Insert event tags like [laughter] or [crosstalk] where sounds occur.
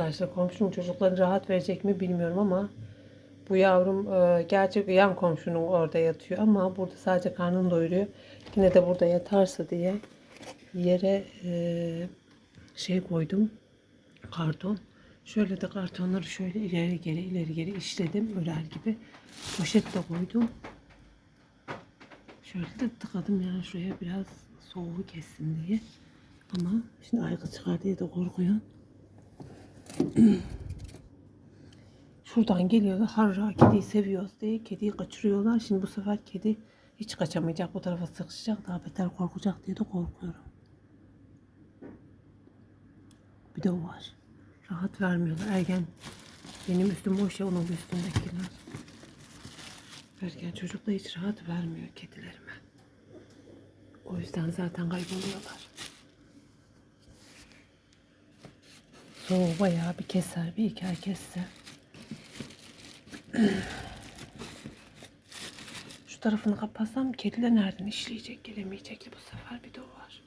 arkadaşlar. Komşunun çocukları rahat verecek mi bilmiyorum ama bu yavrum e, gerçek yan komşunun orada yatıyor ama burada sadece karnını doyuruyor. Yine de burada yatarsa diye yere e, şey koydum. Karton. Şöyle de kartonları şöyle ileri geri ileri geri işledim. Örer gibi. Poşet de koydum. Şöyle de tıkadım yani şuraya biraz soğuğu kessin diye. Ama şimdi aygıt çıkar diye de korkuyorum. [clears throat] Şuradan geliyorlar. Harra kediyi seviyoruz diye kediyi kaçırıyorlar. Şimdi bu sefer kedi hiç kaçamayacak. Bu tarafa sıkışacak. Daha beter korkacak diye de korkuyorum. Bir de o var. Rahat vermiyorlar. Ergen benim üstüm boş ya onun üstündekiler. Ergen çocuk da hiç rahat vermiyor kedilerime. O yüzden zaten kayboluyorlar. Soğuğu bayağı bir keser. Bir iki ay kesse. Şu tarafını kapatsam kediler nereden işleyecek gelemeyecek bu sefer bir de o var.